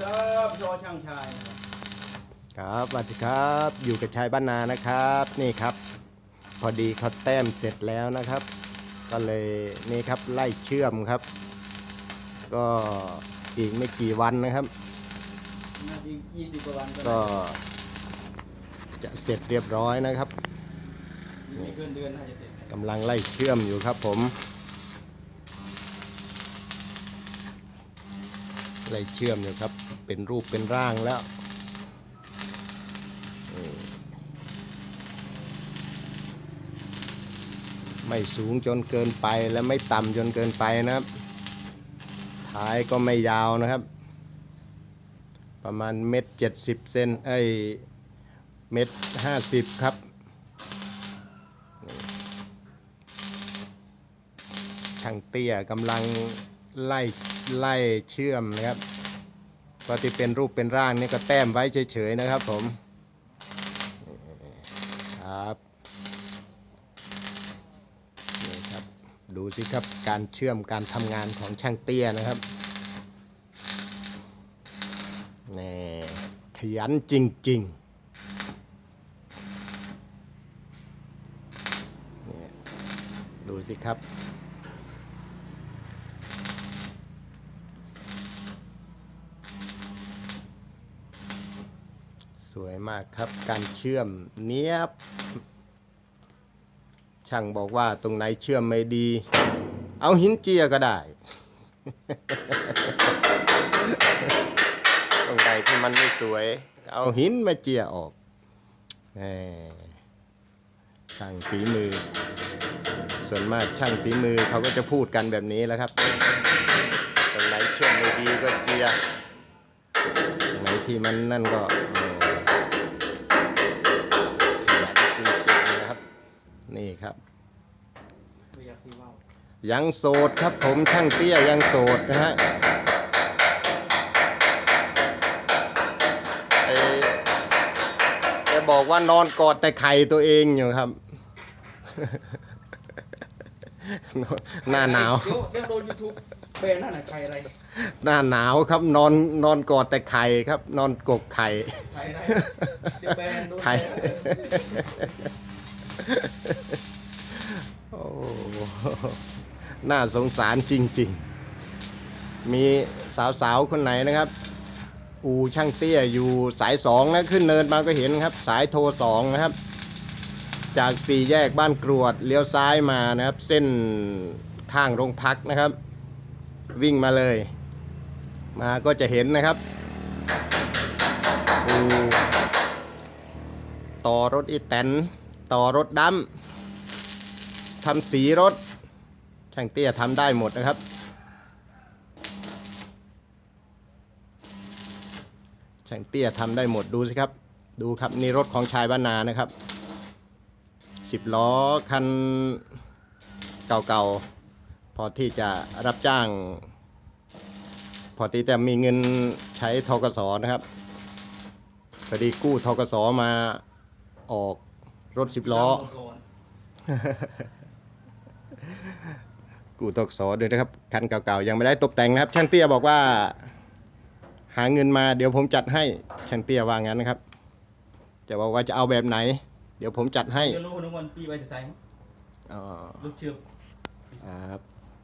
ครับรอช่างชายนะครับครับสวัสดีครับอยู่กับชายบ้านนานะครับ นี่ครับ พอดีเขาแต้มเสร็จแล้วนะครับ ก็เลยนี่ครับไล่เชื่อมครับ ก็อีกไม่กี่วันนะครับ น่าจะยี่สิบกว่าวันก็จะเสร็จเรียบร้อยนะครับ ไม่เกินเดือนน่าจะเสร็จ กำลังไล่เชื่อมอยู่ครับผม ไล่เชื่อมอยู่ครับ เป็นรูปเป็นร่างแล้วไม่สูงจนเกินไปและไม่ต่ำจนเกินไปนะครับ ท้ายก็ไม่ยาวนะครับ ประมาณเม็ดเจ็ดสิบเซนเอ้เม็ดห้าสิบครับช่างเตี้ยกำลัง ไล่ไล่เชื่อมนะครับก็ที่เป็นรูปเป็นร่างนี่ก็แต้มไว้เฉยๆนะครับผมครับนี่ครับดูสิครับการเชื่อมการทำงานของช่างเตี้ยนะครับนี่ขยันจริงๆนี่ดูสิครับ สวยมากครับ การเชื่อมเนี้ยบ ช่างบอกว่าตรงไหนเชื่อมไม่ดี เอาหินเจียก็ได้ ตรงไหนที่มันไม่สวย เอาหินมาเจียออกช่างฝีมือ ส่วนมากช่างฝีมือเขาก็จะพูดกันแบบนี้แหล้วครับ ตรงไหนเชื่อมไม่ดีก็เจียไหนที่มันนั่นก็เออขยันจริงๆนะครับ นี่ ครับไม่อยากซีว่าวยังโสดครับผมช่างเตี้ยยังโสดนะฮะไอ้แกบอกว่านอนกอดแต่ไข่ตัวเองอยู่ครับ หน้าหนาว เดี๋ยวเดี๋ยวโดนยูทูบเบนนั่นน่ะใครอะไร หน้าหนาวครับนอนนอนกอดแต่ไข่ครับ นอนกกไข่ใครอะไรเดี๋ยวแบนโดนไข่แบน โอ้น่าสงสารจริง ๆ มีสาวๆ คนไหนนะครับ อูช่างเตี้ยอยู่สายสองนะ ขึ้นเนินมาก็เห็นครับ สายโทรสองนะครับ จากสี่แยกบ้านกรวดเลี้ยวซ้ายมานะครับ เส้นข้างโรงพักนะครับ วิ่งมาเลย มาก็จะเห็นนะครับอูต่อรถอีแตน ต่อรถดำทำสีรถ ช่างเตี้ยทำได้หมดนะครับ ช่างเตี้ยทำได้หมดดูสิครับ ดูครับนี่รถของชายบ้านนานะครับสิบล้อคันเก่าๆ พอที่จะรับจ้าง พอที่จะมีเงินใช้ทกสนะครับพอดีกู้ทกสมาออก รถสิบล้อก่อนกูตกสอด้วยนะครับ คันเก่าๆ ยังไม่ได้ตกแต่งนะครับ ช่างเตี้ยบอกว่า หาเงินมาเดี๋ยวผมจัดให้ ช่างเตี้ยว่างั้นนะครับ จะบอกว่าจะเอาแบบไหน เดี๋ยวผมจัดให้เดี๋ยวรู้ว่าน้องวันปีไปจะใส่อ๋อลูกเชือกครับ